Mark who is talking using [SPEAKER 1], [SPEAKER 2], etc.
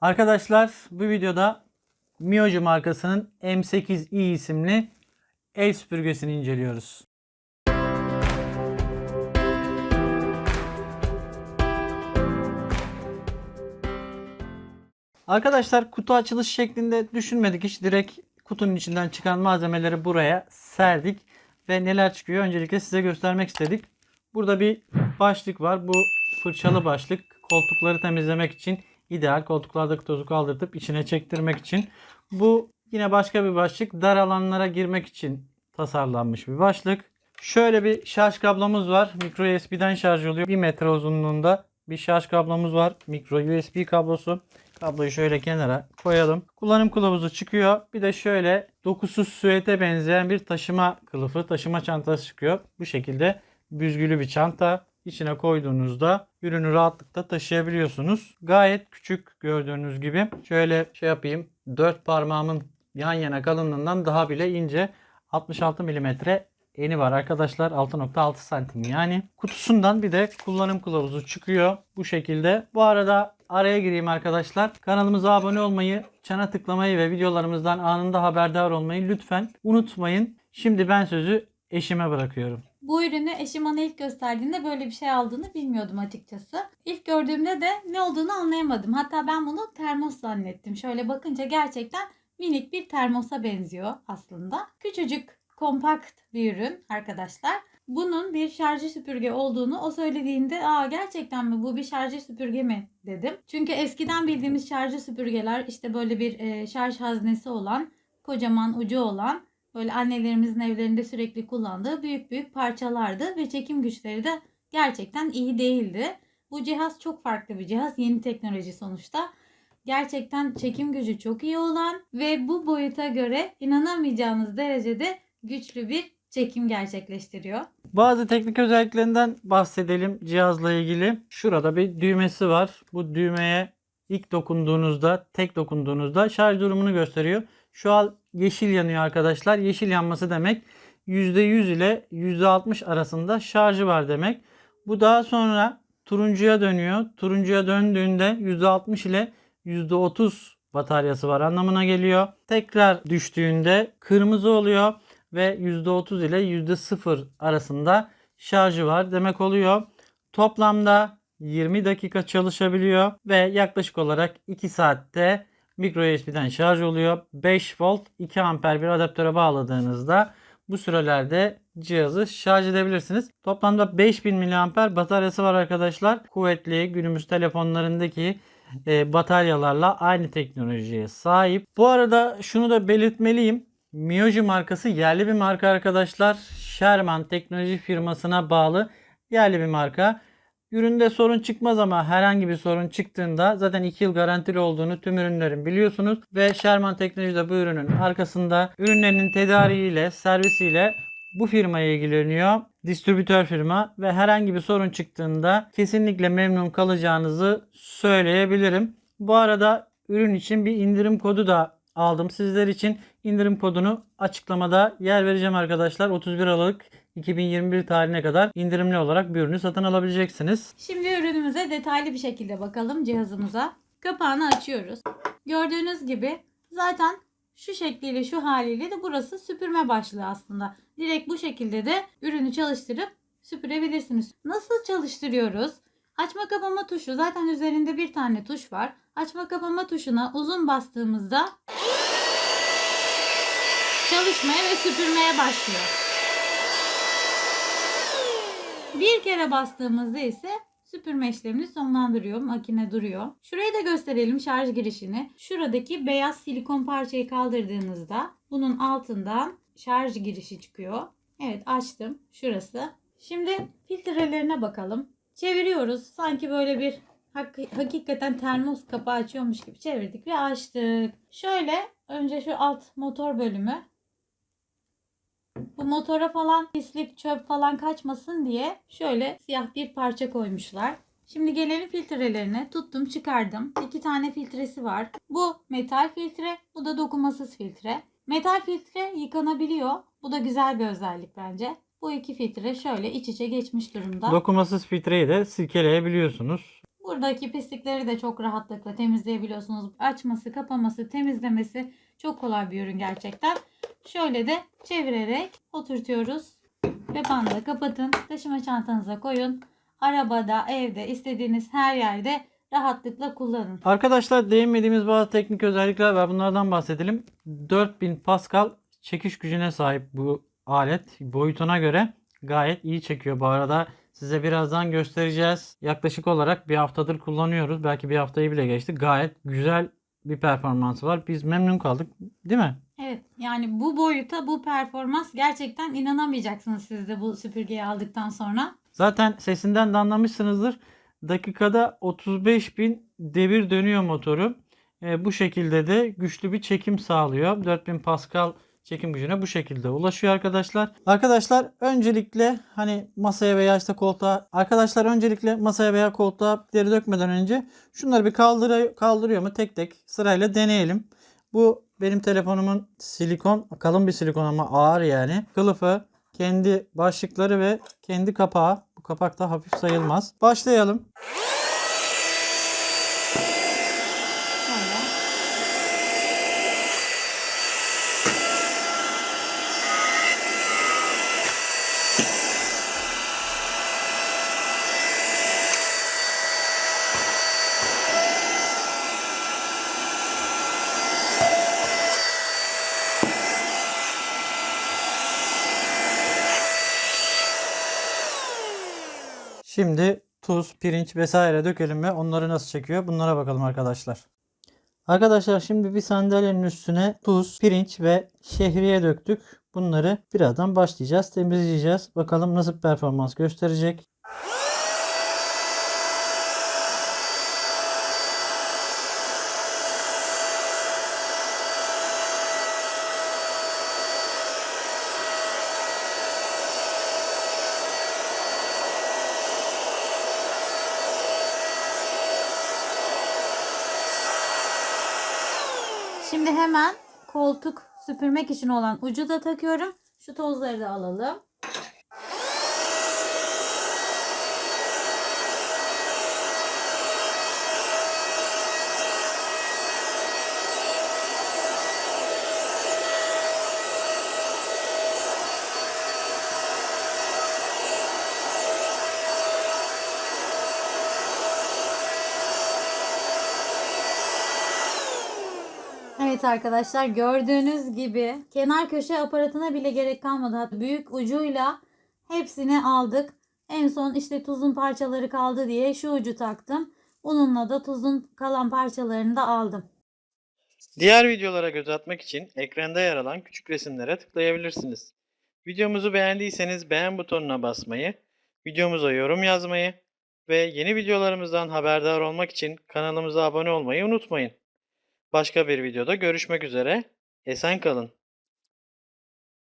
[SPEAKER 1] Arkadaşlar bu videoda Mioji markasının M8i isimli el süpürgesini inceliyoruz. Arkadaşlar kutu açılış şeklinde düşünmedik hiç. Direkt kutunun içinden çıkan malzemeleri buraya serdik. Ve neler çıkıyor öncelikle size göstermek istedik. Burada bir başlık var. Bu fırçalı başlık. Koltukları temizlemek için ideal. Koltuklardaki tozu kaldırtıp içine çektirmek için. Bu yine başka bir başlık. Dar alanlara girmek için tasarlanmış bir başlık. Şöyle bir şarj kablomuz var. Micro USB'den şarj oluyor. 1 metre uzunluğunda bir şarj kablomuz var. Micro USB kablosu. Kabloyu şöyle kenara koyalım. Kullanım kılavuzu çıkıyor. Bir de şöyle dokusuz süete benzeyen bir taşıma kılıfı, taşıma çantası çıkıyor. Bu şekilde büzgülü bir çanta. İçine koyduğunuzda ürünü rahatlıkla taşıyabiliyorsunuz. Gayet küçük gördüğünüz gibi. Şöyle şey yapayım. 4 parmağımın yan yana kalınlığından daha bile ince. 66 milimetre eni var arkadaşlar 6.6 santim yani. Kutusundan bir de kullanım kılavuzu çıkıyor bu şekilde. Bu arada araya gireyim arkadaşlar. Kanalımıza abone olmayı, çana tıklamayı ve videolarımızdan anında haberdar olmayı lütfen unutmayın. Şimdi ben sözü eşime bırakıyorum.
[SPEAKER 2] Bu ürünü eşim bana ilk gösterdiğinde böyle bir şey aldığını bilmiyordum açıkçası. İlk gördüğümde de ne olduğunu anlayamadım. Hatta ben bunu termos zannettim. Şöyle bakınca gerçekten minik bir termosa benziyor aslında. Küçücük, kompakt bir ürün arkadaşlar. Bunun bir şarjı süpürge olduğunu o söylediğinde aa gerçekten mi bu bir şarjı süpürge mi dedim. Çünkü eskiden bildiğimiz şarjı süpürgeler işte böyle bir e, şarj haznesi olan, kocaman ucu olan böyle annelerimizin evlerinde sürekli kullandığı büyük büyük parçalardı ve çekim güçleri de gerçekten iyi değildi. Bu cihaz çok farklı bir cihaz. Yeni teknoloji sonuçta. Gerçekten çekim gücü çok iyi olan ve bu boyuta göre inanamayacağınız derecede güçlü bir çekim gerçekleştiriyor.
[SPEAKER 1] Bazı teknik özelliklerinden bahsedelim cihazla ilgili. Şurada bir düğmesi var. Bu düğmeye ilk dokunduğunuzda, tek dokunduğunuzda şarj durumunu gösteriyor. Şu an yeşil yanıyor arkadaşlar. Yeşil yanması demek %100 ile %60 arasında şarjı var demek. Bu daha sonra turuncuya dönüyor. Turuncuya döndüğünde %60 ile %30 bataryası var anlamına geliyor. Tekrar düştüğünde kırmızı oluyor ve %30 ile %0 arasında şarjı var demek oluyor. Toplamda 20 dakika çalışabiliyor ve yaklaşık olarak 2 saatte micro USB'den şarj oluyor. 5 volt 2 amper bir adaptöre bağladığınızda bu sürelerde cihazı şarj edebilirsiniz. Toplamda 5000 mAh bataryası var arkadaşlar. Kuvvetli günümüz telefonlarındaki e, bataryalarla aynı teknolojiye sahip. Bu arada şunu da belirtmeliyim. Mioji markası yerli bir marka arkadaşlar. Sherman teknoloji firmasına bağlı yerli bir marka. Üründe sorun çıkmaz ama herhangi bir sorun çıktığında zaten 2 yıl garantili olduğunu tüm ürünlerin biliyorsunuz. Ve Sherman Teknoloji de bu ürünün arkasında ürünlerinin tedariğiyle, servisiyle bu firmaya ilgileniyor. Distribütör firma ve herhangi bir sorun çıktığında kesinlikle memnun kalacağınızı söyleyebilirim. Bu arada ürün için bir indirim kodu da aldım sizler için. indirim kodunu açıklamada yer vereceğim arkadaşlar. 31 Aralık 2021 tarihine kadar indirimli olarak bir ürünü satın alabileceksiniz.
[SPEAKER 2] Şimdi ürünümüze detaylı bir şekilde bakalım cihazımıza. Kapağını açıyoruz. Gördüğünüz gibi zaten şu şekliyle şu haliyle de burası süpürme başlığı aslında. Direkt bu şekilde de ürünü çalıştırıp süpürebilirsiniz. Nasıl çalıştırıyoruz? Açma kapama tuşu zaten üzerinde bir tane tuş var. Açma kapama tuşuna uzun bastığımızda çalışmaya ve süpürmeye başlıyor. Bir kere bastığımızda ise süpürme işlemini sonlandırıyor. Makine duruyor. Şurayı da gösterelim şarj girişini. Şuradaki beyaz silikon parçayı kaldırdığınızda bunun altından şarj girişi çıkıyor. Evet açtım. Şurası. Şimdi filtrelerine bakalım. Çeviriyoruz. Sanki böyle bir hak- hakikaten termos kapağı açıyormuş gibi çevirdik ve açtık. Şöyle önce şu alt motor bölümü bu motora falan pislik, çöp falan kaçmasın diye şöyle siyah bir parça koymuşlar. Şimdi gelelim filtrelerine. Tuttum çıkardım. İki tane filtresi var. Bu metal filtre, bu da dokunmasız filtre. Metal filtre yıkanabiliyor. Bu da güzel bir özellik bence. Bu iki filtre şöyle iç içe geçmiş durumda.
[SPEAKER 1] Dokunmasız filtreyi de silkeleyebiliyorsunuz.
[SPEAKER 2] Buradaki pislikleri de çok rahatlıkla temizleyebiliyorsunuz. Açması, kapaması, temizlemesi çok kolay bir ürün gerçekten. Şöyle de çevirerek oturtuyoruz ve bandı kapatın. Taşıma çantanıza koyun. Arabada, evde, istediğiniz her yerde rahatlıkla kullanın.
[SPEAKER 1] Arkadaşlar değinmediğimiz bazı teknik özellikler var. Bunlardan bahsedelim. 4000 Pascal çekiş gücüne sahip bu alet. Boyutuna göre gayet iyi çekiyor. Bu arada size birazdan göstereceğiz. Yaklaşık olarak bir haftadır kullanıyoruz. Belki bir haftayı bile geçti. Gayet güzel bir performansı var. Biz memnun kaldık. Değil mi?
[SPEAKER 2] Evet yani bu boyuta bu performans gerçekten inanamayacaksınız siz de bu süpürgeyi aldıktan sonra.
[SPEAKER 1] Zaten sesinden de anlamışsınızdır. Dakikada 35 bin devir dönüyor motoru. E, bu şekilde de güçlü bir çekim sağlıyor. 4000 Pascal çekim gücüne bu şekilde ulaşıyor arkadaşlar. Arkadaşlar öncelikle hani masaya veya işte koltuğa arkadaşlar öncelikle masaya veya koltuğa deri dökmeden önce şunları bir kaldırıyor, kaldırıyor mu tek tek sırayla deneyelim. Bu benim telefonumun silikon kalın bir silikon ama ağır yani. Kılıfı kendi başlıkları ve kendi kapağı. Bu kapak da hafif sayılmaz. Başlayalım.
[SPEAKER 2] Şöyle.
[SPEAKER 1] Şimdi tuz, pirinç vesaire dökelim ve onları nasıl çekiyor bunlara bakalım arkadaşlar. Arkadaşlar şimdi bir sandalyenin üstüne tuz, pirinç ve şehriye döktük. Bunları birazdan başlayacağız, temizleyeceğiz. Bakalım nasıl performans gösterecek.
[SPEAKER 2] Şimdi hemen koltuk süpürmek için olan ucu da takıyorum. Şu tozları da alalım. Evet arkadaşlar gördüğünüz gibi kenar köşe aparatına bile gerek kalmadı. Büyük ucuyla hepsini aldık. En son işte tuzun parçaları kaldı diye şu ucu taktım. Bununla da tuzun kalan parçalarını da aldım.
[SPEAKER 1] Diğer videolara göz atmak için ekranda yer alan küçük resimlere tıklayabilirsiniz. Videomuzu beğendiyseniz beğen butonuna basmayı, videomuza yorum yazmayı ve yeni videolarımızdan haberdar olmak için kanalımıza abone olmayı unutmayın. Başka bir videoda görüşmek üzere. Esen kalın.